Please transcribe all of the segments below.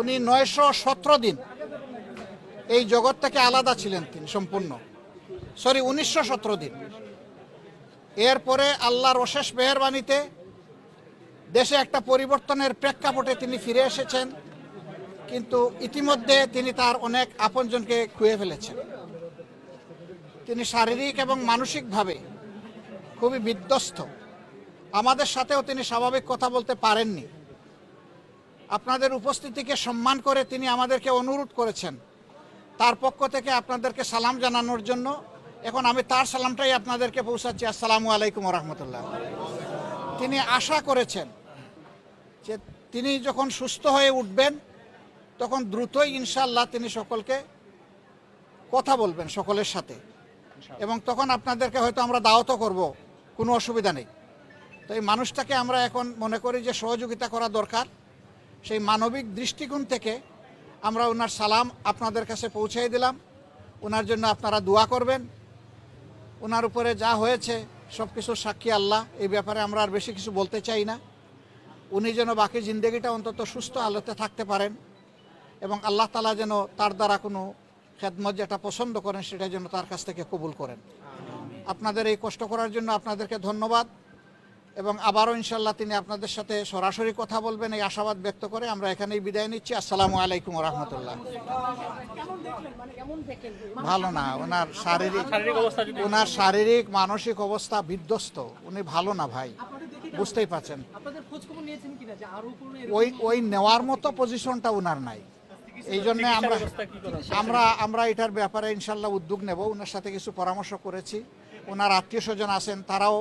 উনি নয়শো সতেরো দিন এই জগৎ থেকে আলাদা ছিলেন তিনি, সম্পূর্ণ। সরি, উনিশশো সতেরো দিন। এরপরে আল্লাহর অশেষ মেহরবানিতে দেশে একটা পরিবর্তনের প্রেক্ষাপটে তিনি ফিরে এসেছেন, কিন্তু ইতিমধ্যে তিনি তার অনেক আপনজনকে খুঁয়ে ফেলেছেন। তিনি শারীরিক এবং মানসিকভাবে খুবই বিধ্বস্ত। আমাদের সাথেও তিনি স্বাভাবিক কথা বলতে পারেননি। আপনাদের উপস্থিতিকে সম্মান করে তিনি আমাদেরকে অনুরোধ করেছেন। তার পক্ষ থেকে আপনাদেরকে সালাম জানানোর জন্য এখন আমি তার সালামটাই আপনাদেরকে পৌঁছাচ্ছি। আসসালামু আলাইকুম রহমতুল্লাহ তিনি আশা করেছেন যে তিনি যখন সুস্থ হয়ে উঠবেন তখন দ্রুতই ইনশাল্লাহ তিনি সকলকে কথা বলবেন সকলের সাথে। এবং তখন আপনাদেরকে হয়তো আমরা দাওয়াতও করব কোনো অসুবিধা নেই। তো এই মানুষটাকে আমরা এখন মনে করি যে সহযোগিতা করা দরকার। সেই মানবিক দৃষ্টিকোণ থেকে আমরা ওনার সালাম আপনাদের কাছে পৌঁছে দিলাম। ওনার জন্য আপনারা দোয়া করবেন। ওনার উপরে যা হয়েছে, সব কিছু সাক্ষী আল্লাহ। এই ব্যাপারে আমরা আর বেশি কিছু বলতে চাই না। উনি যেন বাকি জিন্দগিটা অন্তত সুস্থ আলোতে থাকতে পারেন এবং আল্লাহ তালা যেন তার দ্বারা কোনো খেদমত যেটা পছন্দ করেন, সেটা যেন তার কাছ থেকে কবুল করেন। আপনাদের এই কষ্ট করার জন্য আপনাদেরকে ধন্যবাদ। এবং আবারও ইনশাল্লাহ তিনি আপনাদের সাথে সরাসরি কথা বলবেন এই আশাবাদ ব্যক্ত করে আমরা এখানেই বিদায় নিচ্ছি। আসসালামু আলাইকুম রহমতুল্লাহ। ভালো না ওনার শারীরিক ওনার শারীরিক মানসিক অবস্থা বিধ্বস্ত। উনি ভালো না ভাই বুঝতেই পারছেন। ওই ওই নেওয়ার মতো পজিশনটা ওনার নাই। এই জন্য আমরা আমরা আমরা এটার ব্যাপারে ইনশাল্লাহ উদ্যোগ নেব। ওনার সাথে কিছু পরামর্শ করেছি। ওনার আত্মীয় স্বজন আছেন তারাও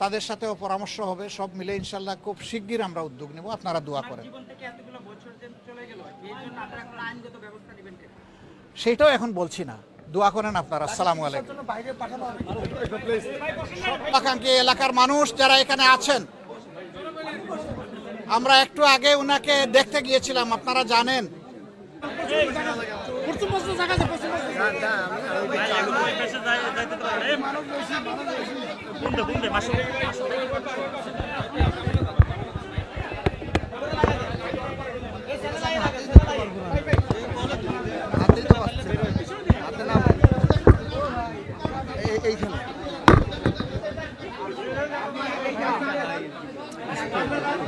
তাদের সাথেও পরামর্শ হবে সব মিলে ইনশাল্লাহ খুব শিগগির আমরা উদ্যোগ নেব আপনারা দোয়া করেন? সেটাও এখন বলছি না দোয়া করেন আপনারা আসসালামু আলাইকুম এলাকার মানুষ যারা এখানে আছেন আমরা একটু আগে ওনাকে দেখতে গিয়েছিলাম আপনারা জানেন প্রথম জায়গা বুমবে বুমবে মাসে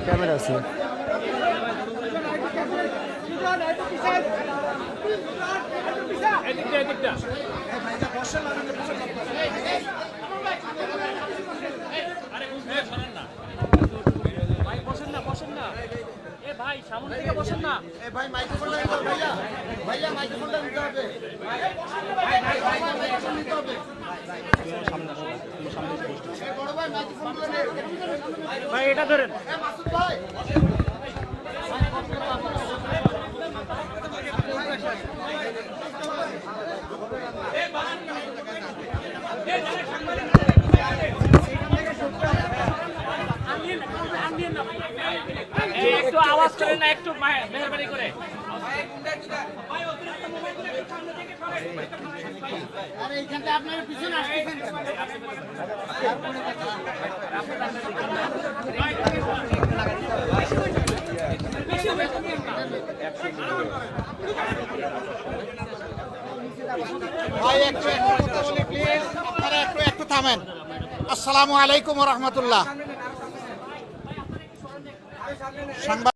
ক্যামেরা আছে। এদিকটা এদিকটা আরে বুঝতে শোনেন না ভাই বসেন না বসেন না এ ভাই সামনে থেকে বসেন না। ভাই এটা ধরেন এই একটু আওয়াজ করেন না একটু মেহরবানি করে। আরে এইখানটা আপনার পিছনে আসতেছেন কেন? ভাই একটু একটু কথা বলি প্লিজ আপনারা একটু একটু থামেন। আসসালামু আলাইকুম রহমতুল্লাহ। সংবাদ